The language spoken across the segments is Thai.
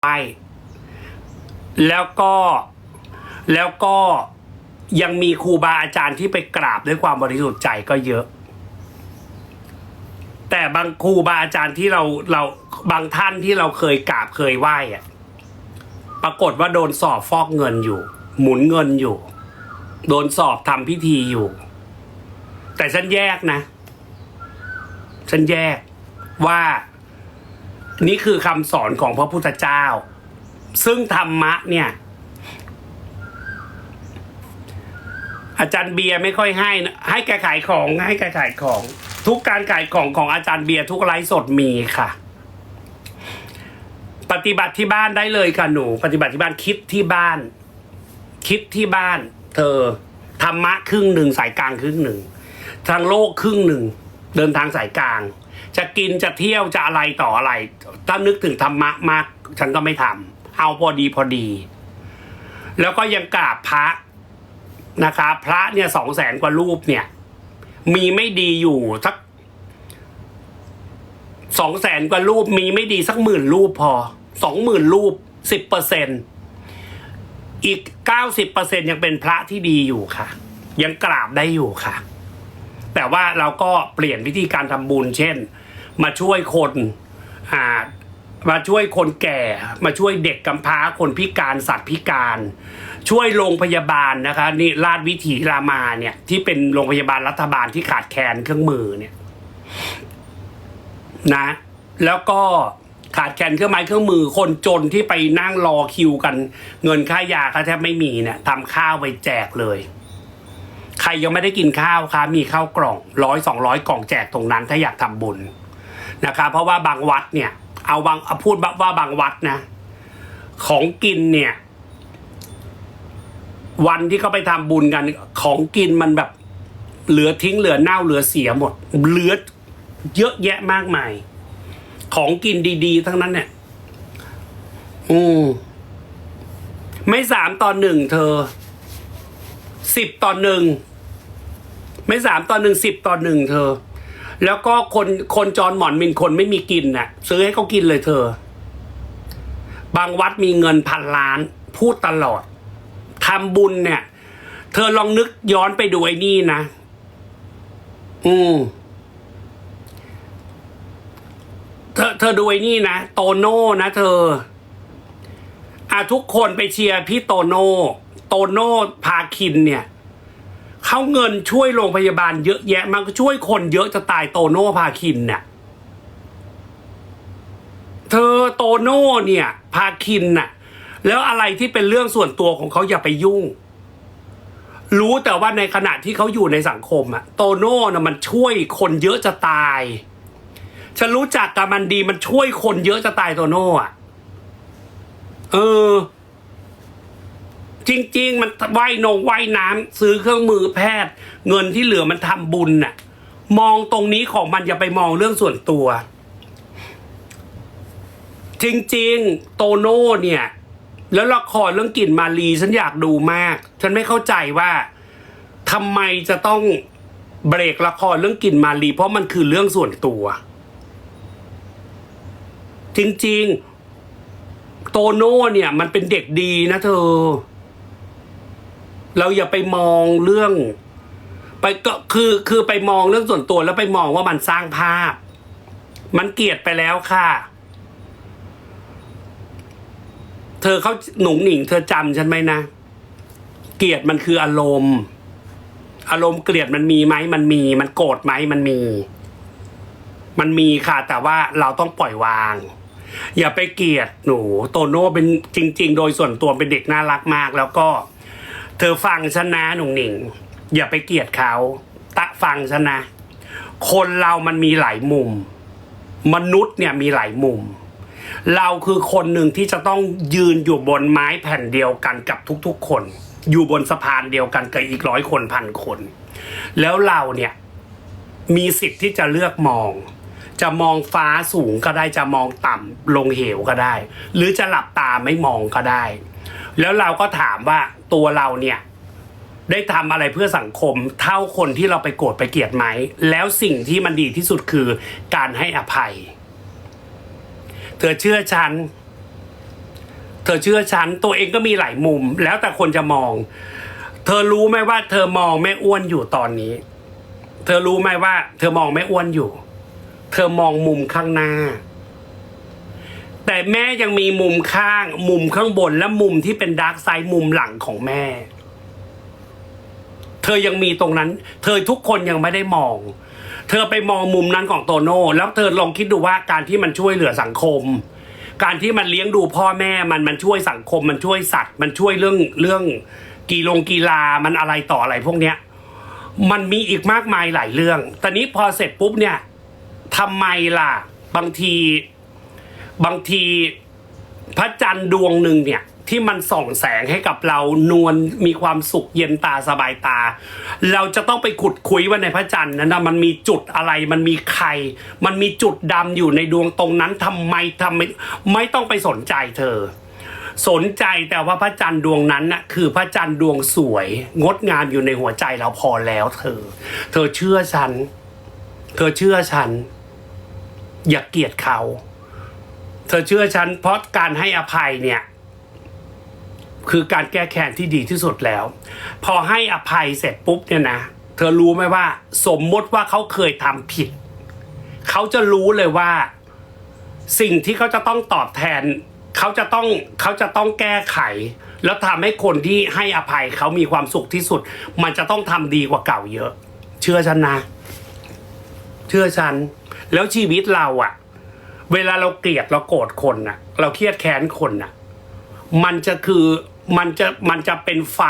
ไหว้แล้วก็แล้วก็ยังมีครูบาอาจารย์ที่ไปกราบด้วยความบริสุทธิ์ใจก็เยอะ แต่บางครูบาอาจารย์ที่เราเราบางท่านที่เราเคยกราบเคยไหว้อะปรากฏว่าโดนสอบฟอกเงินอยู่ หมุนเงินอยู่ โดนสอบทำพิธีอยู่ แต่ฉันแยกนะ ฉันแยกว่า นี่คือคำสอนของพระพุทธเจ้า ซึ่งธรรมะเนี่ย อาจารย์เบียร์ไม่ค่อยให้นะให้แกขายของให้แกขายของ ทุกการขายของของอาจารย์เบียร์ทุกไลฟ์สดมีค่ะ ปฏิบัติที่บ้านได้เลยค่ะหนู ปฏิบัติที่บ้านคิดที่บ้าน คิดที่บ้าน เธอธรรมะครึ่งหนึ่งสายกลางครึ่งหนึ่งทางโลกครึ่งหนึ่งเดินทางสายกลาง จะกินจะเที่ยวจะอะไรต่ออะไร ถ้านึกถึงธรรมะมาก ฉันก็ไม่ทำเอาพอดีพอดี แล้วก็ยังกราบพระนะคะพระเนี่ยสองแสนกว่ารูปเนี่ย มีไม่ดีอยู่สักสองแสนกว่ารูปมีไม่ดีสักหมื่นรูปพอสองหมื่นรูปสิบเปอร์เซ็นอีกเก้าสิบเปอร์เซ็นยังเป็นพระที่ดีอยู่ค่ะ ยังกราบได้อยู่ค่ะ แต่ว่าเราก็เปลี่ยนวิธีการทำบุญ เช่น มาช่วยคนอ่ามาช่วยคนแก่ มาช่วยเด็กกำพร้าคนพิการสัตว์พิการ ช่วยโรงพยาบาลนะคะนี่ราชวิถีรามาเนี่ย ที่เป็นโรงพยาบาลรัฐบาลที่ขาดแคลนเครื่องมือเนี่ยนะ แล้วก็ขาดแคลนเครื่องไม้เครื่องมือคนจนที่ไปนั่งรอคิวกัน เงินค่ายาก็แทบไม่มีเนี่ยทำข้าวไปแจกเลย ใครยังไม่ได้กินข้าวคะมีข้าวกล่องร้อยสองร้อยกล่องแจกตรงนั้นถ้าอยากทำบุญนะคะเพราะว่าบางวัดเนี่ย เอาบางเอาพูดว่าบางวัดนะ ของกินเนี่ย วันที่เขาไปทำบุญกัน ของกินมันแบบเหลือทิ้งเหลือเน่าเหลือเสียหมด เหลือเยอะแยะมากมาย ของกินดีๆ ทั้งนั้นเนี่ย อืมไม่สามต่อหนึ่งเธอ สิบต่อหนึ่งไม่สามต่อหนึ่งสิบต่อหนึ่งเธอ แล้วก็คนคนจรหมอนมินคนไม่มีกินน่ะ ซื้อให้เขากินเลยเธอ บางวัดมีเงินพันล้าน พูดตลอดทำบุญเนี่ย เธอลองนึกย้อนไปดูไอ้นี่นะ อืมเธอเธอดูไอ้นี่นะ โตโน่นะเธออะทุกคนไปเชียร์พี่โตโน่ โตโน่พาคินเนี่ยเขาเงินช่วยโรงพยาบาลเยอะแยะมันก็ช่วยคนเยอะจะตายโตโน่พาคินเนี่ยเธอโตโน่เนี่ยพาคินน่ะ แล้วอะไรที่เป็นเรื่องส่วนตัวของเขาอย่าไปยุ่ง รู้แต่ว่าในขณะที่เขาอยู่ในสังคมอะโตโน่น่ะมันช่วยคนเยอะจะตาย ฉันรู้จักกับมันดีมันช่วยคนเยอะจะตายโตโน่อะเออ จริง ๆ มันว่ายนงว่ายน้ำซื้อเครื่องมือแพทย์ เงินที่เหลือมันทำบุญน่ะ มองตรงนี้ของมันอย่าไปมองเรื่องส่วนตัว จริง ๆ โตโน่เนี่ย แล้วละครเรื่องกลิ่นมาลีฉันอยากดูมาก ฉันไม่เข้าใจว่าทำไมจะต้องเบรกละครเรื่องกลิ่นมาลี เพราะมันคือเรื่องส่วนตัว จริง ๆ โตโน่เนี่ย มันเป็นเด็กดีนะเธอ เราอย่าไปมองเรื่อง ไปก็คือคือไปมองเรื่องส่วนตัวแล้วไปมองว่ามันสร้างภาพ มันเกลียดไปแล้วค่ะ เธอเขาหนุ่งหนิง เธอจำฉันไหมนะ เกลียดมันคืออารมณ์ อารมณ์เกลียดมันมีไหมมันมี มันโกรธไหมมันมี มันมีค่ะ แต่ว่าเราต้องปล่อยวางอย่าไปเกลียดหนู โตโน่เป็นจริง ๆ โดยส่วนตัวเป็นเด็กน่ารักมาก แล้วก็ เธอฟังฉันนะหนุ่งหนิง อย่าไปเกลียดเขา ตะฟังฉันนะ คนเรามันมีหลายมุม มนุษย์เนี่ยมีหลายมุม เราคือคนหนึ่งที่จะต้องยืนอยู่บนไม้แผ่นเดียวกันกับทุกๆ คน อยู่บนสะพานเดียวกันกับอีกร้อยคนพันคน แล้วเราเนี่ยมีสิทธิ์ที่จะเลือกมอง จะมองฟ้าสูงก็ได้จะมองต่ำลงเหวก็ได้ หรือจะหลับตาไม่มองก็ได้ แล้วเราก็ถามว่าตัวเราเนี่ย ได้ทำอะไรเพื่อสังคม เท่าคนที่เราไปโกรธไปเกลียดไหม แล้วสิ่งที่มันดีที่สุดคือการให้อภัย เธอเชื่อฉัน เธอเชื่อฉัน ตัวเองก็มีหลายมุม แล้วแต่คนจะมอง เธอรู้ไหมว่า เธอมองแม่อ้วนอยู่ตอนนี้ เธอรู้ไหมว่า เธอมองแม่อ้วนอยู่ เธอมองมุมข้างหน้า แต่แม่ยังมีมุมข้าง มุมข้างบนและมุมที่เป็นดาร์กไซด์มุมหลังของแม่ เธอยังมีตรงนั้น เธอทุกคนยังไม่ได้มอง เธอไปมองมุมนั้นของโตโน่แล้วเธอลองคิดดูว่าการที่มันช่วยเหลือสังคม การที่มันเลี้ยงดูพ่อแม่มันมันช่วยสังคม มันช่วยสัตว์ มันช่วยเรื่องเรื่องกีฬงกีฬามันอะไรต่ออะไรพวกเนี้ย มันมีอีกมากมายหลายเรื่อง ตอนนี้พอเสร็จปุ๊บเนี่ยทำไมล่ะ บางที บางทีพระจันทร์ดวงหนึ่งเนี่ยที่มันส่องแสงให้กับเรานวลมีความสุขเย็นตาสบายตา เราจะต้องไปขุดคุยว่าในพระจันทร์นั้นนะมันมีจุดอะไรมันมีใคร มันมีจุดดำอยู่ในดวงตรงนั้นทำไมทำไมไม่ต้องไปสนใจเธอ สนใจแต่ว่าพระจันทร์ดวงนั้นน่ะคือพระจันทร์ดวงสวย งดงามอยู่ในหัวใจเราพอแล้ว เธอ เธอเชื่อฉัน เธอเชื่อฉัน อย่าเกลียดเขา เธอเชื่อฉันเพราะการให้อภัยเนี่ยคือการแก้แค้นที่ดีที่สุดแล้ว พอให้อภัยเสร็จปุ๊บเนี่ยนะ เธอรู้ไหมว่า สมมติว่าเขาเคยทำผิด เขาจะรู้เลยว่า สิ่งที่เขาจะต้องตอบแทน เขาจะต้องเขาจะต้องแก้ไข แล้วทำให้คนที่ให้อภัยเขามีความสุขที่สุด มันจะต้องทำดีกว่าเก่าเยอะ เชื่อฉันนะ เชื่อฉัน แล้วชีวิตเราอะ เวลาเราเกลียดเราโกรธคนน่ะ เราเครียดแค้นคนน่ะ มันจะคือมันจะมันจะเป็นไฟ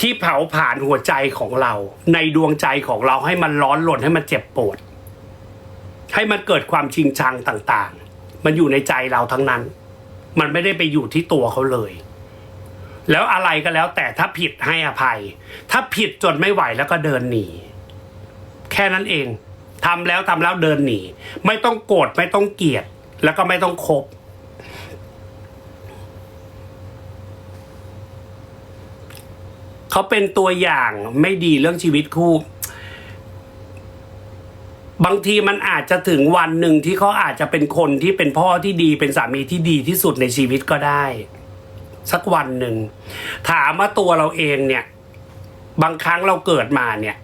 ที่เผาผ่านหัวใจของเรา ในดวงใจของเราให้มันร้อนรนให้มันเจ็บปวด ให้มันเกิดความชิงชังต่าง ๆ มันอยู่ในใจเราทั้งนั้น มันไม่ได้ไปอยู่ที่ตัวเขาเลย แล้วอะไรก็แล้ว แต่ถ้าผิดให้อภัย ถ้าผิดจนไม่ไหวแล้วก็เดินหนีแค่นั้นเอง ทำแล้วทำแล้วเดินหนี ไม่ต้องโกรธไม่ต้องเกลียด แล้วก็ไม่ต้องคบ เขาเป็นตัวอย่างไม่ดีเรื่องชีวิตคู่ บางทีมันอาจจะถึงวันหนึ่งที่เขาอาจจะเป็นคนที่เป็นพ่อที่ดีเป็นสามีที่ดีที่สุดในชีวิตก็ได้ สักวันหนึ่ง ถามว่าตัวเราเองเนี่ย บางครั้งเราเกิดมาเนี่ย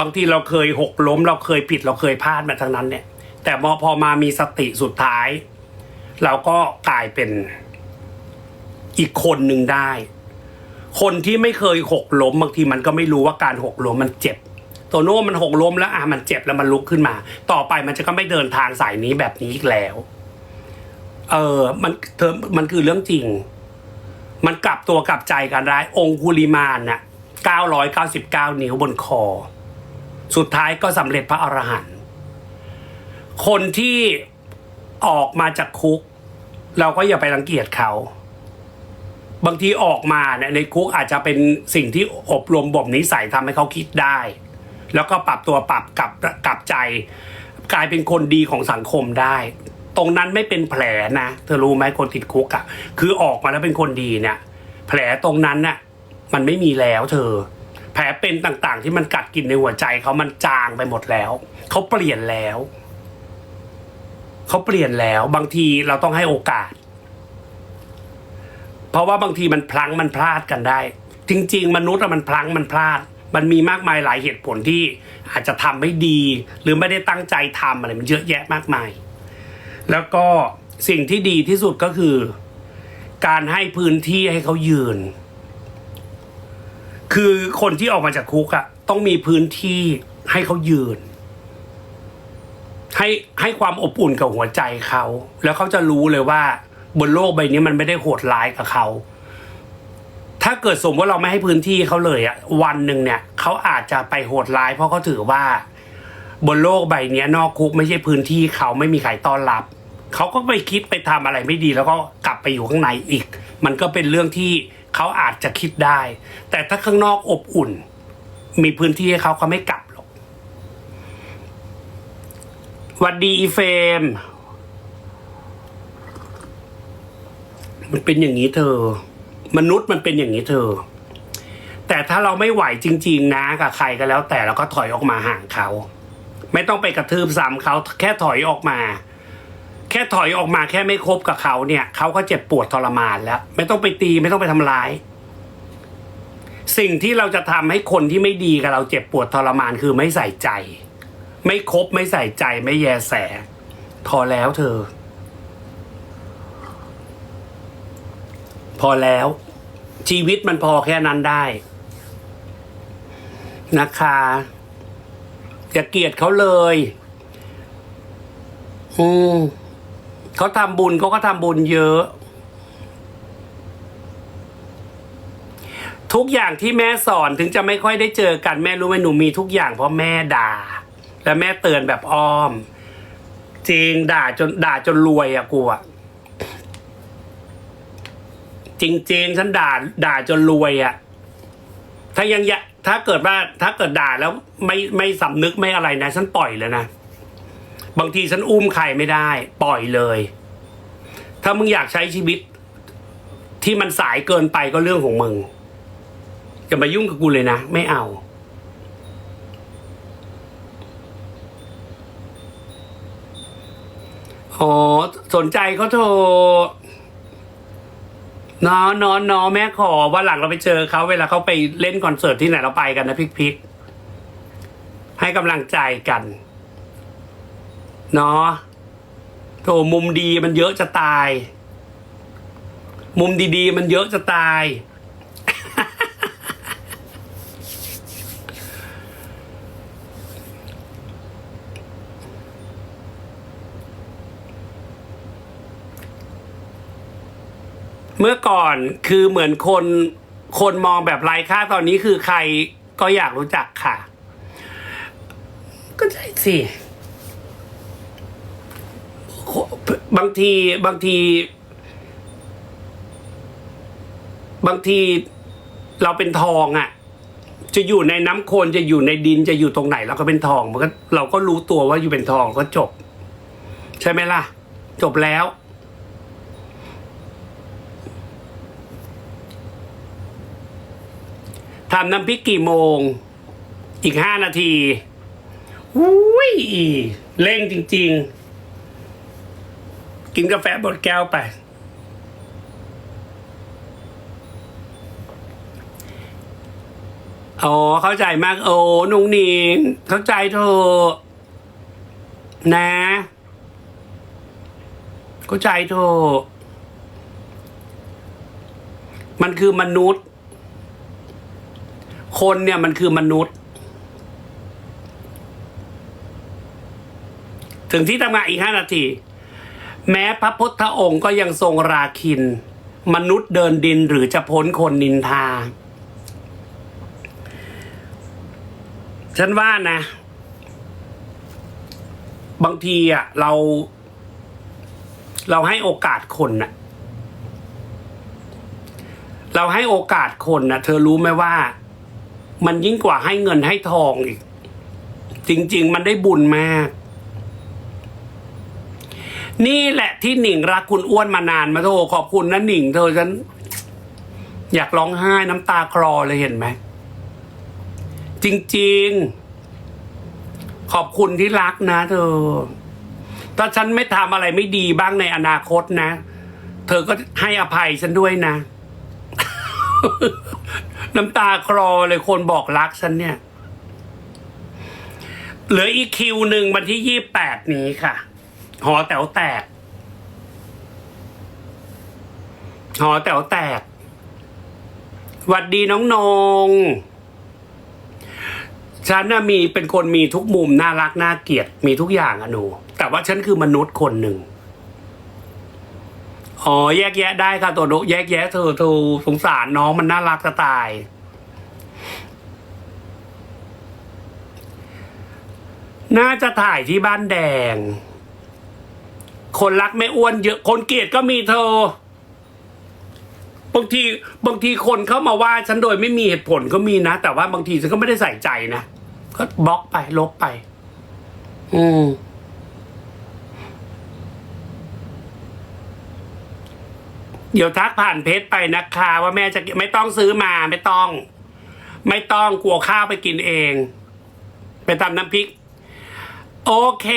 บางทีเราเคยหกล้ม เราเคยผิดเราเคยพลาดมาทั้งนั้นเนี่ย แต่พอพอมามีสติสุดท้าย เราก็กลายเป็นอีกคนหนึ่งได้ คนที่ไม่เคยหกล้ม บางทีมันก็ไม่รู้ว่าการหกล้มมันเจ็บโตโน่มันหกล้มแล้วอะมันเจ็บแล้วมันลุกขึ้นมา ต่อไปมันจะก็ไม่เดินทางสายนี้แบบนี้อีกแล้ว เออ มันเธอมันคือเรื่องจริง มันกลับตัวกลับใจกันได้องคุลิมานน่ะเก้าร้อยเก้าสิบเก้านิ้วบนคอ สุดท้ายก็สำเร็จพระอรหันต์คนที่ออกมาจากคุก เราก็อย่าไปรังเกียจเขา บางทีออกมาเนี่ยในคุกอาจจะเป็นสิ่งที่อบรมบ่มนิสัยทำให้เขาคิดได้ แล้วก็ปรับตัวปรับกลับกลับใจ กลายเป็นคนดีของสังคมได้ ตรงนั้นไม่เป็นแผลนะเธอรู้ไหมคนติดคุกอะ่ะ คือออกมาแล้วเป็นคนดีเนี่ย แผลตรงนั้นน่ะมันไม่มีแล้วเธอ ผลเป็นต่างๆ ที่มันกัดกินในหัวใจเขามันจางไปหมดแล้ว เขาเปลี่ยนแล้ว เขาเปลี่ยนแล้ว บางทีเราต้องให้โอกาส เพราะว่าบางทีมันพลั้งมันพลาดกันได้ จริง ๆ มนุษย์อะมันพลั้งมันพลาด มันมีมากมายหลายเหตุผลที่อาจจะทำไม่ดี หรือไม่ได้ตั้งใจทำอะไรมันเยอะแยะมากมาย แล้วก็สิ่งที่ดีที่สุดก็คือ การให้พื้นที่ให้เขายืน คือคนที่ออกมาจากคุกอะต้องมีพื้นที่ให้เขายืน ให้ให้ความอบอุ่นกับหัวใจเขา แล้วเขาจะรู้เลยว่า บนโลกใบนี้มันไม่ได้โหดร้ายกับเขา ถ้าเกิดสมมติว่าเราไม่ให้พื้นที่เขาเลยอะวันหนึ่งเนี่ยเขาอาจจะไปโหดร้าย เพราะเขาถือว่า บนโลกใบนี้นอกคุกไม่ใช่พื้นที่เขาไม่มีใครต้อนรับเขาก็ไปคิดไปทำอะไรไม่ดี แล้วก็กลับไปอยู่ข้างในอีก มันก็เป็นเรื่องที่ เขาอาจจะคิดได้ แต่ถ้าข้างนอกอบอุ่น มีพื้นที่ให้เขาเขาไม่กลับหรอกวัดดีอีเฟรมมันเป็นอย่างนี้เธอ มนุษย์มันเป็นอย่างนี้เธอ แต่ถ้าเราไม่ไหวจริง ๆ นะกับใครก็แล้ว แต่เราก็ถอยออกมาห่างเขา ไม่ต้องไปกระทืบซ้ำเขาแค่ถอยออกมา แค่ถอยออกมาแค่ไม่คบกับเขาเนี่ย เขาก็เจ็บปวดทรมานแล้ว ไม่ต้องไปตีไม่ต้องไปทำร้าย สิ่งที่เราจะทำให้คนที่ไม่ดีกับเราเจ็บปวดทรมานคือไม่ใส่ใจ ไม่คบไม่ใส่ใจไม่แยแสพอแล้วเธอ พอแล้ว ชีวิตมันพอแค่นั้นได้ นะคะอย่าเกลียดเขาเลย อืม เขาทำบุญเขาก็ทำบุญเยอะ ทุกอย่างที่แม่สอนถึงจะไม่ค่อยได้เจอกันแม่รู้ไหมหนูมีทุกอย่างเพราะแม่ด่า และแม่เตือนแบบอ้อม จริงด่าจนด่าจนรวยอะกูอะจริงๆฉันด่าด่าจนรวยอะถ้ายังยถ้าเกิดว่าถ้าเกิดด่าแล้วไม่ไม่สำนึกไม่อะไรนะ ฉันปล่อยเลยนะ บางทีฉันอุ้มใครไม่ได้ ปล่อยเลย ถ้ามึงอยากใช้ชีวิต ที่มันสายเกินไปก็เรื่องของมึงอย่ามายุ่งกับกูเลยนะ ไม่เอา อ๋อ สนใจเขาโทรน้อน้อน้อแม่ขอวันหลังเราไปเจอเขาเวลาเขาไปเล่นคอนเสิร์ตที่ไหนเราไปกันนะพิกพิกให้กำลังใจกัน เนาะโถมุมดีมันเยอะจะตาย มุมดีๆ มันเยอะจะตาย เมื่อก่อนคือเหมือนคนคนมองแบบไร้ค่าตอนนี้คือใครก็อยากรู้จักค่ะ ก็ใช่สิ บางทีบางที บางทีเราเป็นทองอะ่ะ จะอยู่ในน้ำโคลนจะอยู่ในดินจะอยู่ตรงไหนเราก็เป็นทองมันก็เราก็รู้ตัวว่าอยู่เป็นทองก็จบ ใช่ไหมล่ะ จบแล้วทำน้ำพริกกี่โมง อีกห้านาทีอุ้ยเร่งจริง ๆ กินกาแฟบดแก้วไป อ๋อ เข้าใจมาก โอ้นุงนิงเข้าใจเธอะนะ เข้าใจเธอะมันคือมนุษย์ คนเนี่ยมันคือมนุษย์ถึงที่ทำงานอีกห้านาที แม้พระพุทธองค์ก็ยังทรงราคิน มนุษย์เดินดินหรือจะพ้นคนนินทา ฉันว่านะ บางทีอะเรา เราให้โอกาสคนน่ะ เราให้โอกาสคนน่ะเธอรู้ไหมว่า มันยิ่งกว่าให้เงินให้ทองอีก จริง ๆ มันได้บุญมาก นี่แหละที่หนิงรักคุณอ้วนมานานมาโทขอบคุณนะหนิงเธอฉัน อยากร้องไห้น้ำตาคลอเลยเห็นไหม จริง ๆ ขอบคุณที่รักนะเธอ ถ้าฉันไม่ทำอะไรไม่ดีบ้างในอนาคตนะ เธอก็ให้อภัยฉันด้วยนะ น้ำตาคลอเลยคนบอกรักฉันเนี่ย เหลืออีกคิวหนึ่งวันที่ยี่แปดนี้ค่ะ หอแต๋วแตก หอแต๋วแตกหวัดดีน้องนง ฉันน่ะมีเป็นคนมีทุกมุมน่ารักน่าเกลียดมีทุกอย่างอะหนู แต่ว่าฉันคือมนุษย์คนหนึ่งอ๋อแยกแยะได้ค่ะตัวโดแยกแยะเธอเธอสงสารน้องมันน่ารักจะตาย น่าจะถ่ายที่บ้านแดง คนรักไม่อ้วนเยอะคนเกลียดก็มีเธอ บางทีบางทีคนเข้ามาว่าฉันโดยไม่มีเหตุผลก็มีนะ แต่ว่าบางทีฉันก็ไม่ได้ใส่ใจนะ ก็บล็อกไปลบไป อืมเดี๋ยวทักผ่านเพจไปนะคะ ว่าแม่จะไม่ต้องซื้อมาไม่ต้อง ไม่ต้องกลัวข้าวไปกินเอง ไปทำน้ำพริก โอเค